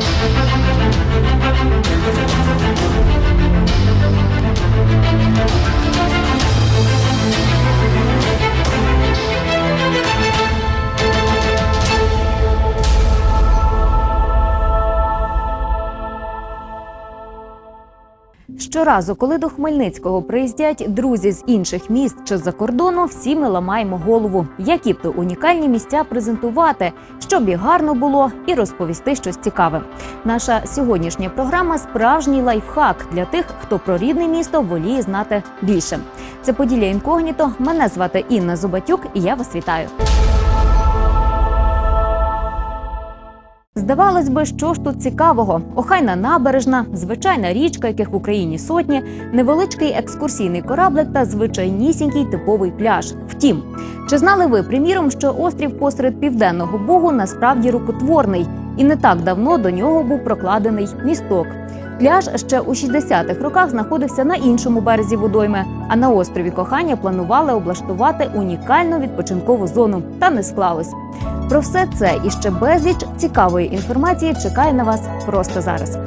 We'll be right. Щоразу, коли до Хмельницького приїздять друзі з інших міст чи з-за кордону, всі ми ламаємо голову, які б то унікальні місця презентувати, щоб і гарно було, і розповісти щось цікаве. Наша сьогоднішня програма справжній лайфхак для тих, хто про рідне місто воліє знати більше. Це Поділля інкогніто. Мене звати Інна Зубатюк, і я вас вітаю. Здавалось би, що ж тут цікавого? Охайна набережна, звичайна річка, яких в Україні сотні, невеличкий екскурсійний кораблик та звичайнісінький типовий пляж. Втім, чи знали ви, приміром, що острів посеред південного Бугу насправді рукотворний, і не так давно до нього був прокладений місток. Пляж ще у 60-х роках знаходився на іншому березі водойми, а на острові кохання планували облаштувати унікальну відпочинкову зону, та не склалось. Про все це і ще безліч цікавої інформації чекає на вас просто зараз.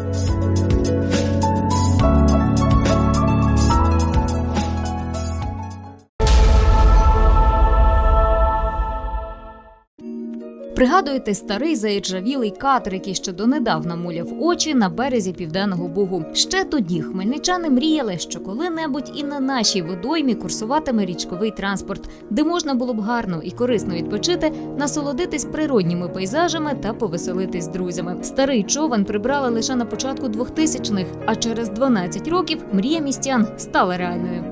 Пригадуєте старий заіржавілий катер, який ще донедавна муляв очі на березі південного бугу. Ще тоді хмельничани мріяли, що коли-небудь і на нашій водоймі курсуватиме річковий транспорт, де можна було б гарно і корисно відпочити, насолодитись природніми пейзажами та повеселитись з друзями. Старий човен прибрали лише на початку 2000-х, а через 12 років мрія містян стала реальною.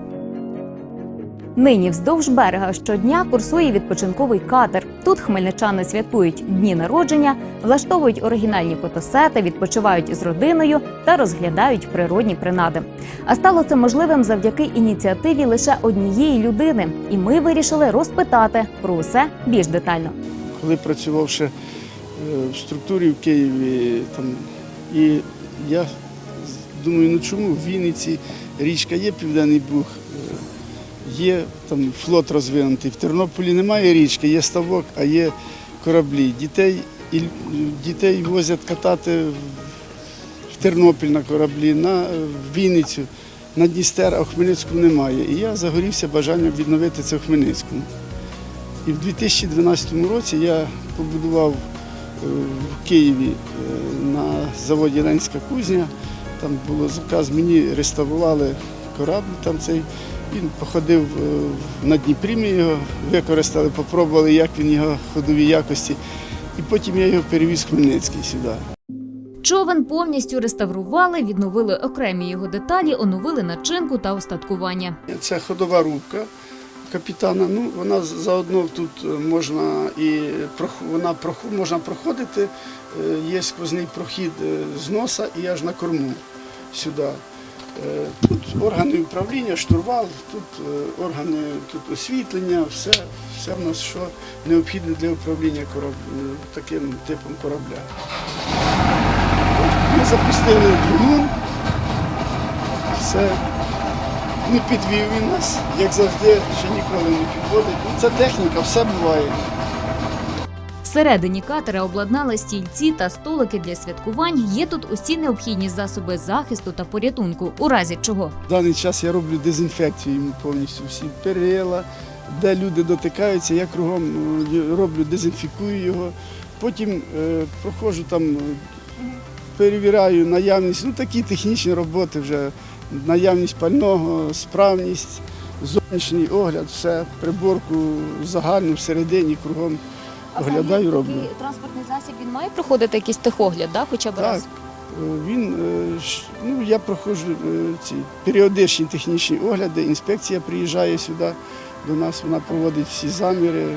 Нині вздовж берега щодня курсує відпочинковий катер. Тут хмельничани святкують дні народження, влаштовують оригінальні фотосети, відпочивають із родиною та розглядають природні принади. А стало це можливим завдяки ініціативі лише однієї людини, і ми вирішили розпитати про усе більш детально. коли працював ще в структурі в Києві, там, і я думаю, ну чому в Вінниці річка є Південний Буг, є там флот розвинутий. В Тернополі немає річки, є ставок, а є кораблі. Дітей, і дітей возять катати в- Тернопіль на кораблі, на Вінницю, на Дністер, а в Хмельницькому немає. І я загорівся бажанням відновити це в Хмельницькому. І в 2012 році я побудував е, в Києві е, на заводі Ленська кузня. Там було заказ, мені реставрували корабль там цей. Він походив е, на Дніпрі, ми його використали, попробували, як він його ходові якості. І потім я його перевіз в Хмельницький сюди. Човен повністю реставрували, відновили окремі його деталі, оновили начинку та остаткування. Це ходова рубка капітана. Ну, вона заодно тут е, можна і вона можна проходити. Е, Є сквозний прохід з носа і аж на корму сюди. Е, Тут органи управління, штурвал, тут е, органи тут освітлення, все, все в нас, що необхідне для управління кораб... е, таким типом корабля. Ми запустили двигун. Все. Не підвів він нас, як завжди, ще ніколи не підводить. Ну, це техніка, все буває. Всередині катера обладнали стільці та столики для святкувань. Є тут усі необхідні засоби захисту та порятунку, у разі чого. В даний час я роблю дезінфекцію повністю всі перила, де люди дотикаються, я кругом е, роблю, дезінфікую його. Потім е, проходжу там, е, перевіряю наявність, ну такі технічні роботи вже, наявність пального, справність, зовнішній огляд, все, приборку загальну всередині, кругом оглядаю, роблю. транспортний засіб він має проходити якийсь техогляд, да? хоча б Так, е, він, е, ну, я проходжу е, ці періодичні технічні огляди, інспекція приїжджає сюди до нас, вона проводить всі заміри,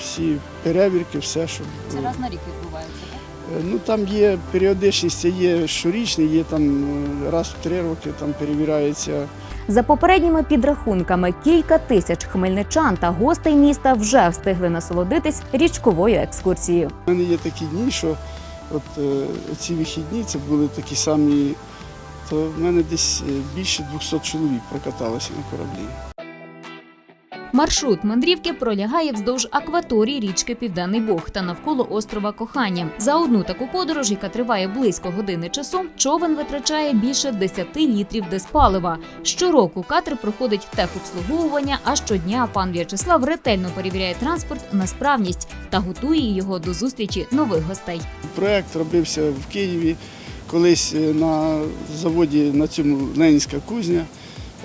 всі перевірки, все, що. Це раз на рік відбувається. Е, Ну, там є періодичність, це є щорічний, є там раз в три роки там перевіряється. За попередніми підрахунками, кілька тисяч хмельничан та гостей міста вже встигли насолодитись річковою екскурсією. У мене є такі дні, що от е, ці вихідні це були такі самі, то в мене десь е, більше 200 чоловік прокаталося на кораблі. Маршрут мандрівки пролягає вздовж акваторії річки Південний Буг та навколо острова Кохання. За одну таку подорож, яка триває близько години часу, човен витрачає більше 10 літрів диспалива. Щороку катер проходить техобслуговування, а щодня пан В'ячеслав ретельно перевіряє транспорт на справність та готує його до зустрічі нових гостей. Проект робився в Києві, колись е, на заводі на цьому Ленінська кузня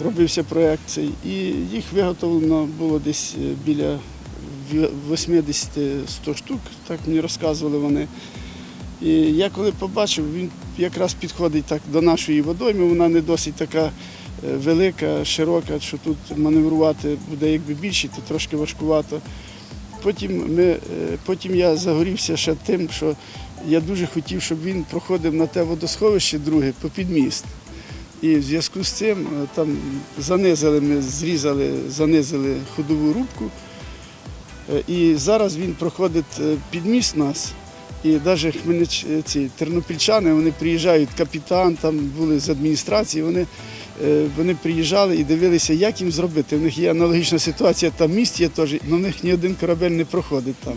робився проект цей. І їх виготовлено було десь е, біля 80-100 штук, так мені розказували вони. І я коли побачив, він якраз підходить так до нашої водойми, вона не досить така е, велика, широка, що тут маневрувати буде якби більше, то трошки важкувато. Потім, ми, е, потім я загорівся ще тим, що я дуже хотів, щоб він проходив на те водосховище друге по підміст. І в зв'язку з цим е, там занизили, ми зрізали, занизили ходову рубку. Е, І зараз він проходить е, під міст нас. І навіть хмельнич... ці тернопільчани вони приїжджають, капітан там були з адміністрації, вони, вони приїжджали і дивилися, як їм зробити. У них є аналогічна ситуація, там міст є теж, але в них ні один корабель не проходить там.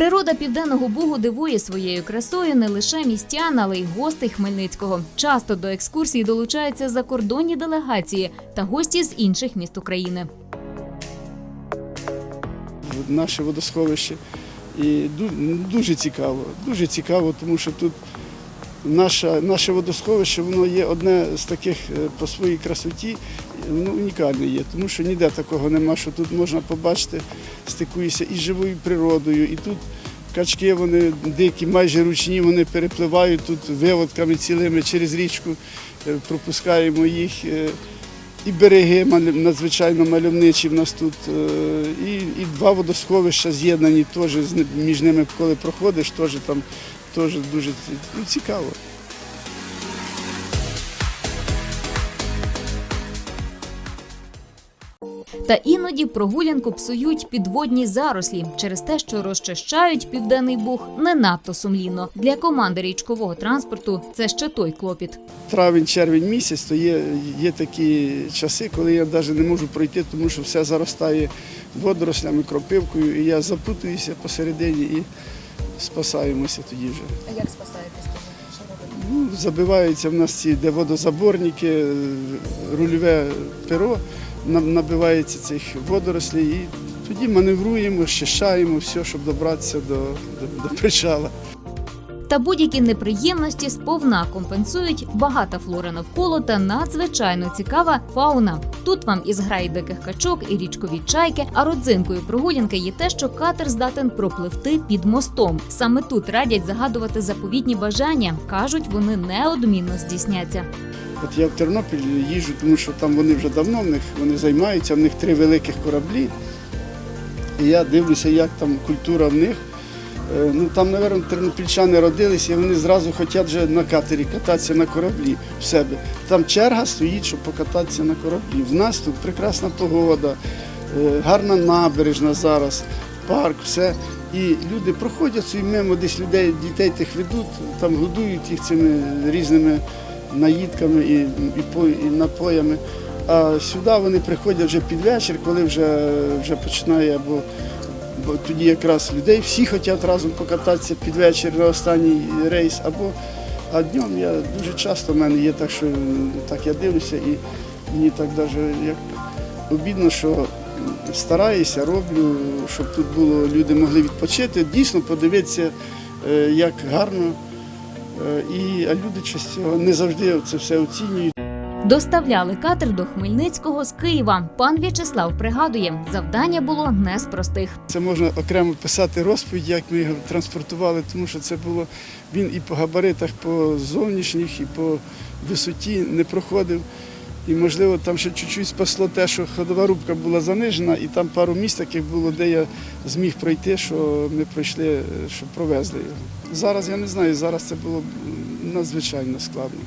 Природа південного бугу дивує своєю красою не лише містян, але й гостей Хмельницького. Часто до екскурсій долучаються закордонні делегації та гості з інших міст України. наше водосховище. І дуже цікаво, дуже цікаво, тому що тут наше, наше водосховище воно є одне з таких е, по своїй красоті, воно унікальне є, тому що ніде такого нема, що тут можна побачити, стикуєшся із живою природою, і тут качки, вони дикі, майже ручні, вони перепливають тут виводками цілими через річку, е, пропускаємо їх. е, і береги надзвичайно мальовничі в нас тут, е, і, і два водосховища з'єднані теж між ними, коли проходиш, теж там теж дуже ну, цікаво. Та іноді прогулянку псують підводні зарослі через те, що розчищають південний буг не надто сумлінно. Для команди річкового транспорту це ще той клопіт. Травень, червень місяць, то є, є такі часи, коли я навіть не можу пройти, тому що все заростає водорослями, кропивкою, і я запутуюся посередині і спасаємося тоді вже. А як спасаєтесь? Ну, забиваються в нас ці де водозаборники, рульове перо, набивається цих водорослей і тоді маневруємо, щищаємо все, щоб добратися до, до, до причала. Та будь-які неприємності сповна компенсують багата флора навколо та надзвичайно цікава фауна. Тут вам і зграї диких качок, і річкові чайки. А родзинкою прогулянки є те, що катер здатен пропливти під мостом. Саме тут радять загадувати заповітні бажання. кажуть, вони неодмінно здійсняться. От я в Тернопіль їжджу, тому що там вони вже давно в них вони займаються, в них три великих кораблі. І я дивлюся, як там культура в них. Е, Ну там, мабуть, тернопільчани родилися, і вони зразу хочуть вже на катері кататися на кораблі в себе. Там черга стоїть, щоб покататися на кораблі. В нас тут прекрасна погода, е, гарна набережна зараз, парк, все. І люди проходять собі мимо, десь людей, дітей тих ведуть, там годують їх цими різними наїдками і, і, і напоями. А сюди вони приходять вже під вечір, коли вже, вже починає, або бо тоді якраз людей всі хочуть разом покататися під вечір на останній рейс, або а днем я дуже часто в мене є так, що так я дивлюся, і мені так навіть як обідно, що стараюся, роблю, щоб тут було люди могли відпочити, дійсно подивитися, е, як гарно. Е, І, а люди часто не завжди це все оцінюють. Доставляли катер до Хмельницького з Києва. Пан В'ячеслав пригадує, завдання було не з простих. Це можна окремо писати розповідь, як ми його транспортували, тому що це було він і по габаритах, по зовнішніх, і по висоті не проходив. І, можливо, там ще чуть-чуть спасло те, що ходова рубка була занижена, і там пару місць таких було, де я зміг пройти, що ми пройшли, е, що провезли його. Зараз я не знаю, зараз це було надзвичайно складно.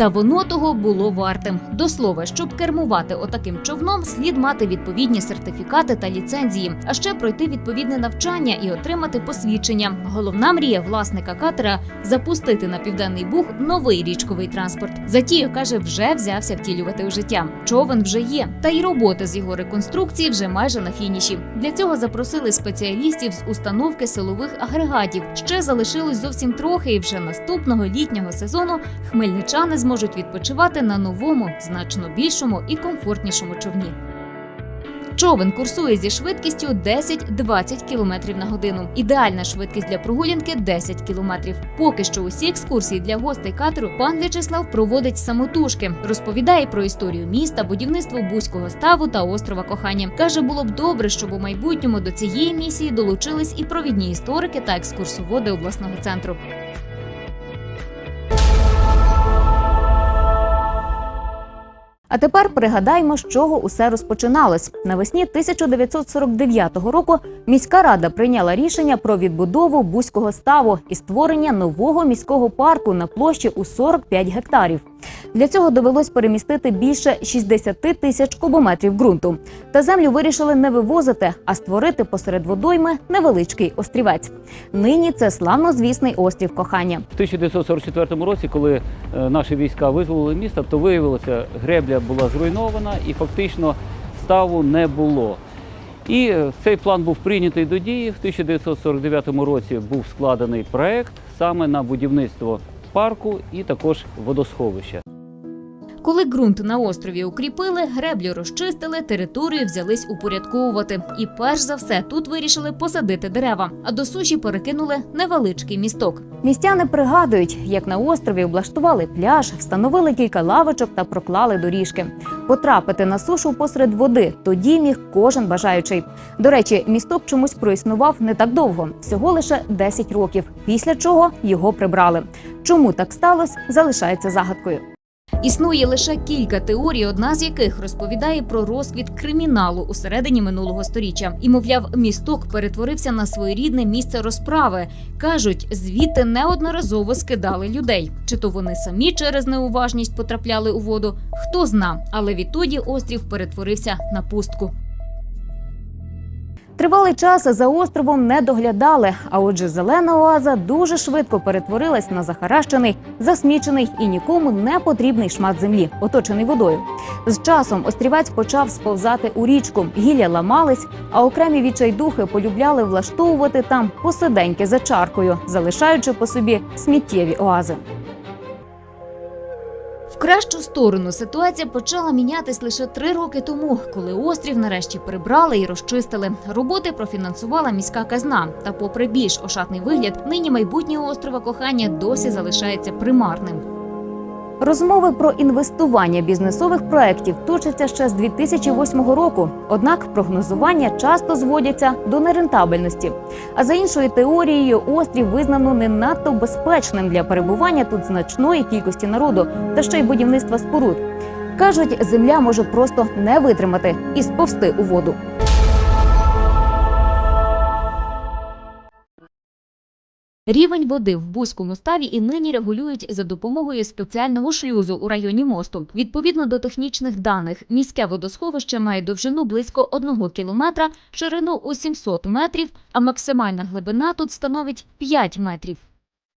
Та воно того було вартим. До слова, щоб кермувати отаким човном, слід мати відповідні сертифікати та ліцензії, а ще пройти відповідне навчання і отримати посвідчення. Головна мрія власника катера запустити на південний буг новий річковий транспорт. Затію каже, вже взявся втілювати у життя. Човен вже є, та й роботи з його реконструкції вже майже на фініші. Для цього запросили спеціалістів з установки силових агрегатів. Ще залишилось зовсім трохи, і вже наступного літнього сезону хмельничани зможуть відпочивати на новому, значно більшому і комфортнішому човні. Човен курсує зі швидкістю 10-20 км на годину. Ідеальна швидкість для прогулянки 10 км. Поки що усі екскурсії для гостей катеру пан В'ячеслав проводить самотужки. Розповідає про історію міста, будівництво бузького ставу та острова кохання. Каже, було б добре, щоб у майбутньому до цієї місії долучились і провідні історики та екскурсоводи обласного центру. А тепер пригадаймо, з чого усе розпочиналось. Навесні 1949 року міська рада прийняла рішення про відбудову бузького ставу і створення нового міського парку на площі у 45 гектарів. Для цього довелось перемістити більше 60 тисяч кубометрів ґрунту. Та землю вирішили не вивозити, а створити посеред водойми невеличкий острівець. Нині це славнозвісний острів кохання. В 1944 році, коли е, наші війська визволили місто, то виявилося, гребля була зруйнована і фактично ставу не було. І е, цей план був прийнятий до дії. В 1949 році був складений проект саме на будівництво парку і також водосховища. Коли ґрунт на острові укріпили, греблю розчистили, територію взялись упорядковувати. І перш за все тут вирішили посадити дерева, а до суші перекинули невеличкий місток. Містяни пригадують, як на острові облаштували пляж, встановили кілька лавочок та проклали доріжки. Потрапити на сушу посеред води тоді міг кожен бажаючий. До речі, місток чомусь проіснував не так довго, всього лише 10 років. Після чого його прибрали. Чому так сталося, залишається загадкою. Існує лише кілька теорій, одна з яких розповідає про розквіт криміналу у середині минулого сторіччя. І, мовляв, місток перетворився на своєрідне місце розправи. кажуть, звідти неодноразово скидали людей. Чи то вони самі через неуважність потрапляли у воду? Хто зна, але відтоді острів перетворився на пустку. Тривалий час за островом не доглядали. А отже, зелена оаза дуже швидко перетворилась на захаращений, засмічений і нікому не потрібний шмат землі, оточений водою. З часом острівець почав сповзати у річку. Гілля ламались, а окремі відчайдухи полюбляли влаштовувати там посиденьки за чаркою, залишаючи по собі сміттєві оази. Кращу сторону ситуація почала мінятись лише три роки тому, коли острів нарешті прибрали і розчистили. Роботи профінансувала міська казна. Та, попри більш ошатний вигляд, нині майбутнє острова кохання досі залишається примарним. Розмови про інвестування бізнесових проєктів точаться ще з 2008 року. Однак прогнозування часто зводяться до нерентабельності. А за іншою теорією, острів визнано не надто безпечним для перебування тут значної кількості народу та ще й будівництва споруд. Кажуть, земля може просто не витримати і сповзти у воду. Рівень води в Бузькому ставі і нині регулюють за допомогою спеціального шлюзу у районі мосту. Відповідно до технічних даних, міське водосховище має довжину близько 1 кілометра, ширину у 700 метрів, а максимальна глибина тут становить 5 метрів.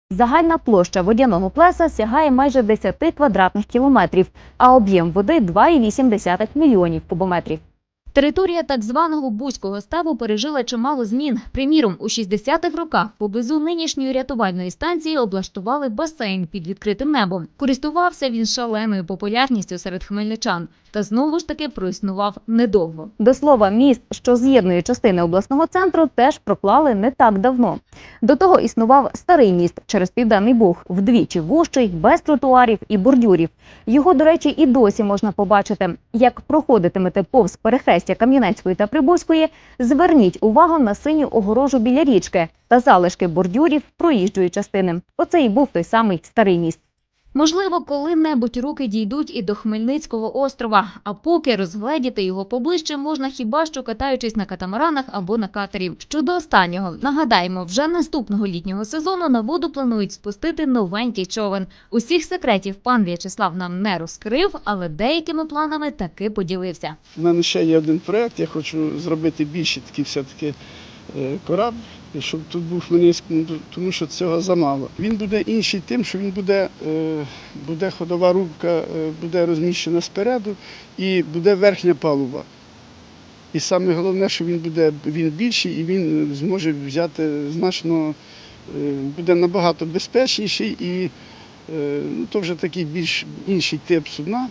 Загальна площа водяного плеса сягає майже 10 квадратних кілометрів, а об'єм води 2,8 мільйонів кубометрів. Територія так званого Бузького ставу пережила чимало змін. Приміром, у 60-х роках поблизу нинішньої рятувальної станції облаштували басейн під відкритим небом. Користувався він шаленою популярністю серед хмельничан, та знову ж таки проіснував недовго. До слова, міст, що з'єднує частини обласного центру, теж проклали не так давно. До того існував старий міст через південний Буг, вдвічі вужчий, без тротуарів і бордюрів. Його, до речі, і досі можна побачити. Як проходитимете повз перехрестя Кам'янецької та Прибузької, зверніть увагу на синю огорожу біля річки та залишки бордюрів проїжджої частини. Оце і був той самий старий міст. Можливо, коли-небудь руки дійдуть і до Хмельницького острова, а поки розгледіти його поближче можна хіба що катаючись на катамаранах або на катері. Щодо останнього, нагадаємо, вже наступного літнього сезону на воду планують спустити новенький човен. Усіх секретів пан В'ячеслав нам не розкрив, але деякими планами таки поділився. У мене ще є один проєкт, я хочу зробити більше такий все-таки е, корабль, щоб тут був Хмельницький, тому що цього замало. Він буде інший тим, що він буде, е, буде ходова рубка, е, буде розміщена спереду і буде верхня палуба. І саме головне, що він буде він більший і він зможе взяти значно, е, буде набагато безпечніший і ну, то вже такий більш інший тип судна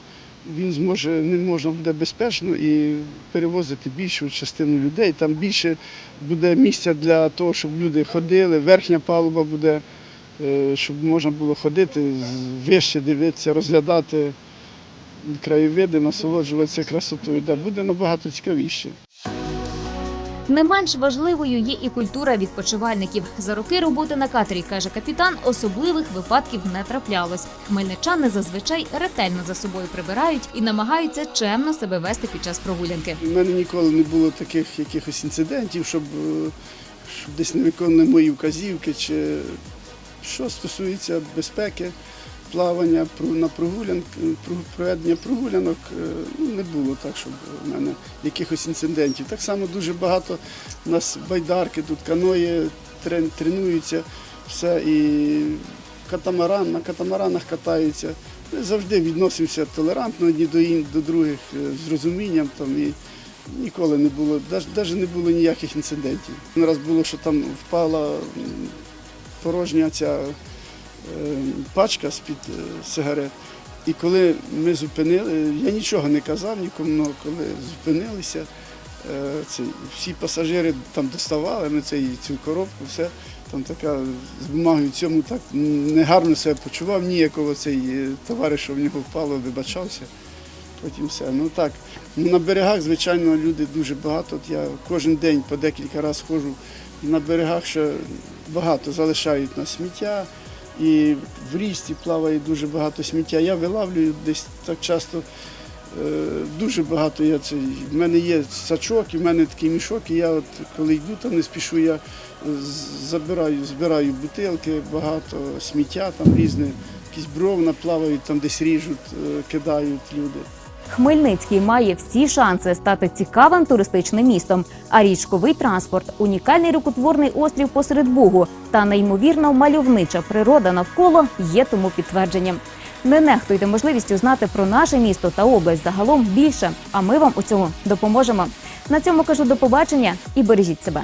він зможе не можна буде безпечно і перевозити більшу частину людей. Там більше буде місця для того, щоб люди ходили. Верхня палуба буде, е, щоб можна було ходити, вище дивитися, розглядати краєвиди, насолоджуватися красотою. Буде набагато цікавіше. Не менш важливою є і культура відпочивальників. За роки роботи на катері, каже капітан, особливих випадків не траплялось. Хмельничани зазвичай ретельно за собою прибирають і намагаються чемно себе вести під час прогулянки. У мене ніколи не було таких якихось інцидентів, щоб, е, щоб десь не виконували мої вказівки, чи що стосується безпеки, плавання на прогулянки, проведення прогулянок, е, ну, не було так, щоб у мене якихось інцидентів. Так само дуже багато у нас байдарки, тут каної тренуються, все і катамаран, на катамаранах катаються. Ми завжди відносимося толерантно одні до, ін- до других е, з розумінням там і ніколи не було, навіть не було ніяких інцидентів. Раз було, що там впала порожня ця пачка з-під е, сигарет. І коли ми зупинили, я нічого не казав нікому, але коли зупинилися, е, це, всі пасажири там доставали ми цей, цю коробку, все там така з бумагою цьому так негарно себе почував, ніякого цей е, товариш, що в нього впало, вибачався. Потім все. Ну так, на берегах, звичайно, люди дуже багато. От я кожен день по декілька разів ходжу. На берегах ще багато залишають на сміття. І в річці плаває дуже багато сміття. Я вилавлюю десь так часто. е, Дуже багато я це. В мене є сачок, і в мене такий мішок, і я от коли йду, там не спішу, я забираю, збираю бутилки, багато сміття там різне, якісь бровна плавають, там десь ріжуть, е, кидають люди. Хмельницький має всі шанси стати цікавим туристичним містом. А річковий транспорт, унікальний рукотворний острів посеред Бугу та неймовірно мальовнича природа навколо є тому підтвердженням. Не нехтуйте можливістю знати про наше місто та область загалом більше. А ми вам у цьому допоможемо. На цьому кажу до побачення і бережіть себе.